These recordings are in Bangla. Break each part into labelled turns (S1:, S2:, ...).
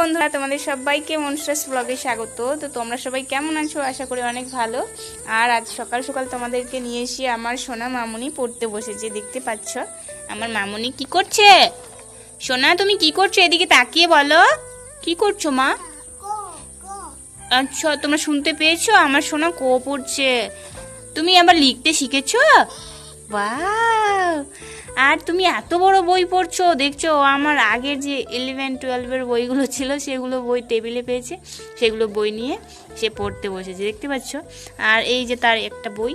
S1: বন্ধুরা, তোমাদের সবাইকে মনস্টাস ব্লগে স্বাগত। তো তোমরা সবাই কেমন আছো? আশা করি অনেক ভালো। আর আজ সকাল সকাল তোমাদেরকে নিয়ে এসে আমার সোনা মামুনি পড়তে বসেছে, দেখতে পাচ্ছ? আমার মামুনি কি করছে? সোনা, তুমি কি করছ? এদিকে তাকিয়ে বলো। কি করছ মা? আচ্ছা তোমরা শুনতে পেয়েছ? আমার সোনা কো পড়ছে। তুমি আবার লিখতে শিখেছো? বাহ আর তুমি এত বড় বই পড়ছো, দেখছ? আমার আগের যে ইলেভেন টুয়েলভের বইগুলো ছিল, সেগুলো বই টেবিলে পেয়েছে। সেগুলো বই নিয়ে সে পড়তে বসেছে, দেখতে পাচ্ছ? আর এই যে তার একটা বই,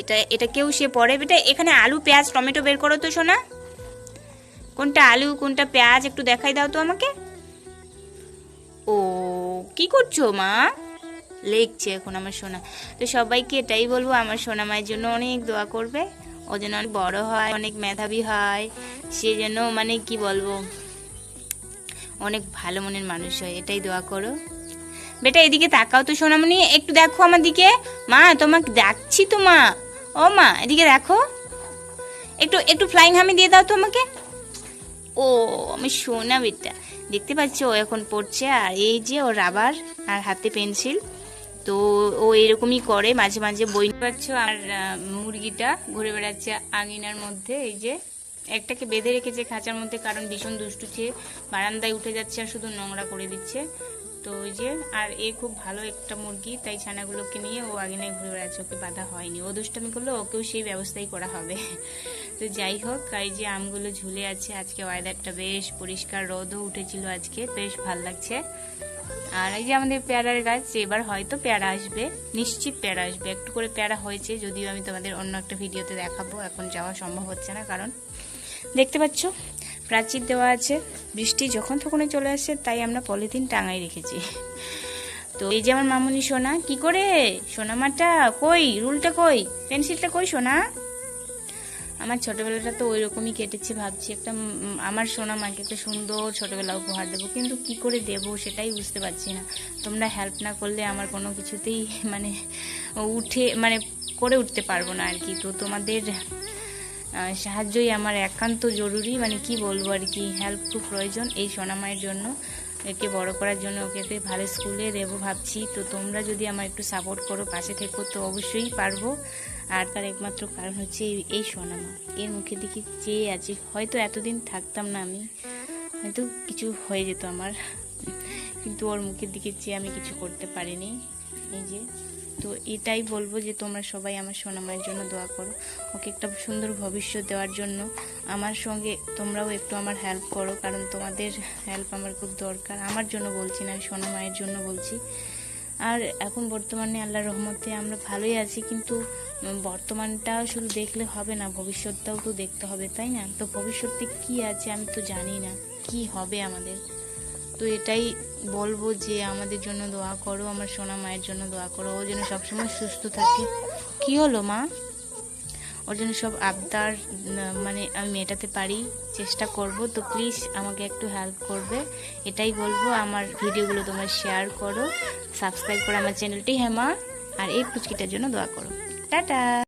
S1: এটা এটা কেউ সে পড়ে? বেটা, এখানে আলু, পেঁয়াজ, টমেটো বের করো তো শোনা কোনটা আলু, কোনটা পেঁয়াজ, একটু দেখাই দাও তো আমাকে। ও, কি করছ মা? লেখছে এখন আমার সোনা। তো সবাইকে এটাই বলব, আমার সোনা মায়ের জন্য অনেক দোয়া করবে। ও যেন অনেক বড়ো হয়, অনেক মেধাবী হয়, সে যেন মানে কি বলব, অনেক ভালো মনের মানুষ হয়, এটাই দোয়া করো। বেটা, এদিকে তাকাও তো সোনামণি, একটু দেখো আমার দিকে। মা, তোমাকে ডাকছি তো মা। ও মা, এদিকে দেখো। একটু একটু ফ্লাইং হামি দিয়ে দাও তো আমাকে। ও, আমি সোনা বেটা। দেখতে পাচ্ছি, ও এখন পড়ছে, আর এই যে ও রাবার আর হাতে পেন্সিল তো ও এরকমই করে, মাঝে মাঝে বই পাচ্ছ আর মুরগিটা ঘুরে বেড়াচ্ছে আঙিনার মধ্যে, এই যে একটাকে বেঁধে রেখেছে খাঁচার মধ্যে, কারণ ভীষণ দুষ্টু চেয়ে বারান্দায় উঠে যাচ্ছে আর শুধু নোংরা করে দিচ্ছে। তো ওই যে, আর এ খুব ভালো একটা মুরগি, তাই ছানাগুলোকে নিয়ে ও আঙিনায় ঘুরে বেড়াচ্ছে, ওকে বাধা হয়নি। ও দুষ্টামি করলে ওকেও সেই ব্যবস্থাই করা হবে। তো যাই হোক এই যে আমগুলো ঝুলে আছে, আজকে ওয়েদারটা বেশ পরিষ্কার, রোদও উঠেছিল আজকে, বেশ ভালো লাগছে। আর এই যে আমাদের পেয়ারার গাছ, এবার হয়তো পেয়ারা আসবে, নিশ্চিত পেয়ারা আসবে। একটু করে পেয়ারা হয়েছে, যদিও আমি তোমাদের অন্য একটা ভিডিওতে দেখাবো, এখন যাওয়া সম্ভব হচ্ছে না, কারণ দেখতে পাচ্ছ? প্রাচীর দেওয়া আছে। বৃষ্টি যখন তখনই চলে আসে, তাই আমরা পলিথিন টাঙাই রেখেছি। তো এই যে আমার মামুনি সোনা, কি করে? সোনা মাটা কই? রুলটা কই? পেন্সিলটা কই সোনা? আমার ছোটবেলাটা তো ওই রকমই কেটেছে ভাবছি। একটা আমার সোনা মাকে একটা সুন্দর ছোটবেলা উপহার দেবো। কিন্তু কি করে দেব সেটাই বুঝতে পারছি না। তোমরা হেল্প না করলে আমার কোনো কিছুতেই মানে উঠে মানে করে উঠতে পারব না আর কি। তো তোমাদের সাহায্যই আমার একান্ত জরুরি মানে কি বলব আর কি হেল্প খুব প্রয়োজন এই সোনামায়ের জন্য। একে বড় করার জন্য ওকে একটা ভালো স্কুলে দেবো ভাবছি। তো তোমরা যদি আমার একটু সাপোর্ট করো, পাশে থেকো তো অবশ্যই পারব। আর তার একমাত্র কারণ হচ্ছে এই- সোনামা এর মুখের দিকে চেয়ে আছি। হয়তো এতদিন থাকতাম না আমি, হয়তো কিছু হয়ে যেত আমার। কিন্তু ওর মুখের দিকে চেয়ে আমি কিছু করতে পারিনি। এই যে। তো এটাই বলব যে তোমরা সবাই আমার সোনামায়ের জন্য দোয়া করো। ওকে একটা সুন্দর ভবিষ্যৎ দেওয়ার জন্য। আমার সঙ্গে তোমরাও একটু আমার হেল্প করো, কারণ তোমাদের হেল্প আমার খুব দরকার। আমার জন্য বলছি না, আমি সোনামায়ের জন্য বলছি। আর এখন বর্তমানে আল্লাহর রহমতে আমরা ভালোই আছি, কিন্তু বর্তমানটা শুধু দেখলে হবে না, ভবিষ্যৎটাও তো দেখতে হবে, তাই না? তো ভবিষ্যতে কি আছে আমি তো জানি না, কি হবে আমাদের? তো এটাই বলব যে আমাদের জন্য দোয়া করো, আমার সোনা মায়ের জন্য দোয়া করো। ও যেন সবসময় সুস্থ থাকে। কি হলো মা? ওর জন্য সব আবদার মানে আমি মেটাতে পারি, চেষ্টা করব। তো প্লিজ আমাকে একটু হেল্প করবে। এটাই বলব, আমার ভিডিওগুলো তোমরা শেয়ার করো। সাবস্ক্রাইব করো আমার চ্যানেলটি হেমা আর এই পুচকিটার জন্য দোয়া করো। টাটা!